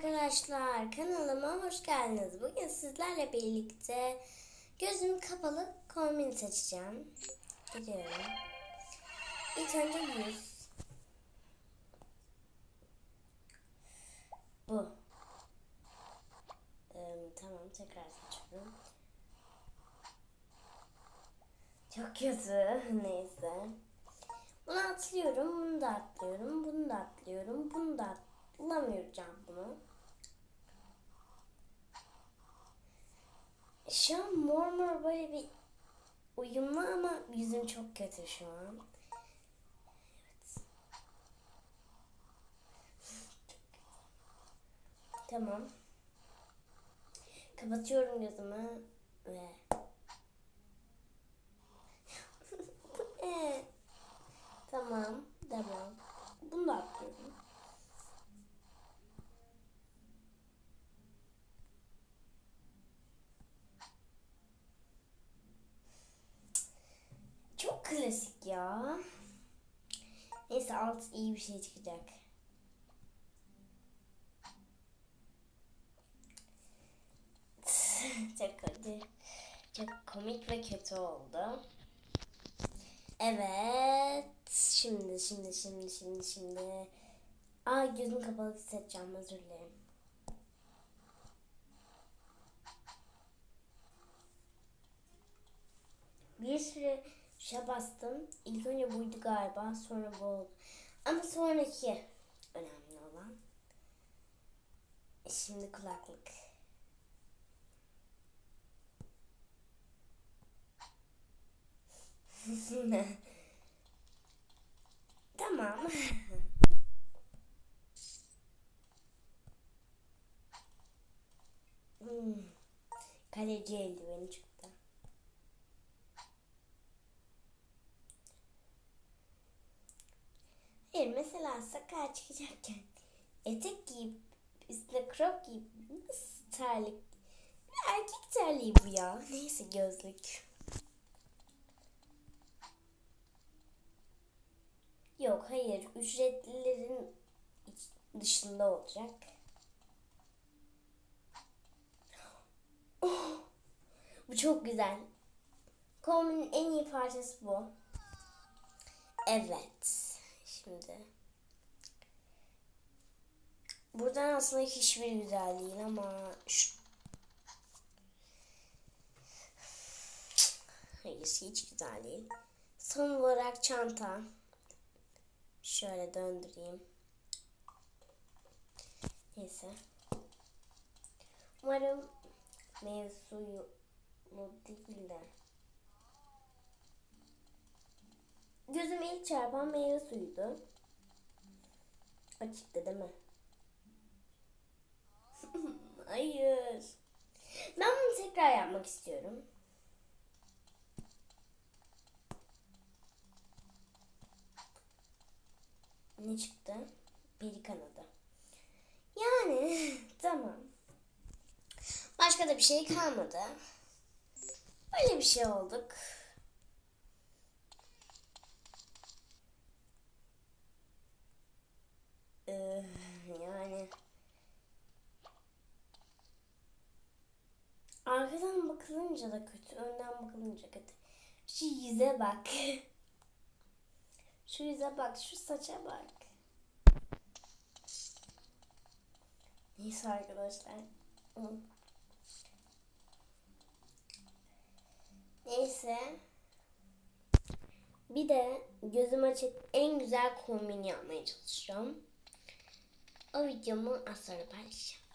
arkadaşlar kanalıma hoş geldiniz. Bugün sizlerle birlikte gözüm kapalı kombin seçeceğim. Gidiyorum. İlk önce yüz. Bu. Ee, tamam tekrar seçiyorum. Çok kötü. Neyse. Bunu atlıyorum, bunu da atlıyorum, bunu da atlıyorum, bunu da atlamayacağım bunu. Şu an mor mor böyle bir uyumlu ama yüzüm çok kötü şu an. Evet. Tamam. Kapatıyorum gözümü ve ne? Tamam, devam. Bunu da atlıyorum. Çok klasik ya. Neyse alt iyi bir şey çıkacak. çok kötü. Çok komik ve kötü oldu. Evet. Şimdi, şimdi, şimdi, şimdi, şimdi. Aa gözüm kapalı hissedeceğim. Özür dilerim. Bir sürü şey bastım. İlk önce buydu galiba. Sonra bu oldu. Ama sonraki önemli olan. Şimdi kulaklık. tamam. hmm. Kaleci eldiveni çıktı. Mesela sakal çıkacakken etek giyip üstüne crop giyip nasıl terlik? Bir erkek terliği bu ya. Neyse gözlük. Yok hayır ücretlilerin dışında olacak. Oh, bu çok güzel. Kombinin en iyi parçası bu. Evet. Şimdi. Buradan aslında hiçbir güzel değil ama şu... Hayır hiç güzel değil. Son olarak çanta. Şöyle döndüreyim. Neyse. Umarım meyve suyu değil de. Gözüme ilk çarpan meyve suyuydu. Açıktı değil mi? Hayır. Ben bunu tekrar yapmak istiyorum. Ne çıktı? Peri kanadı. Yani tamam. Başka da bir şey kalmadı. Böyle bir şey olduk. Yani arkadan bakılınca da kötü, önden bakılınca kötü. Şu yüze bak. Şu yüze bak, şu saça bak. Neyse arkadaşlar. Neyse. Bir de gözüm açık en güzel kombin yapmaya çalışacağım. o videomun aslını paylaşacağım.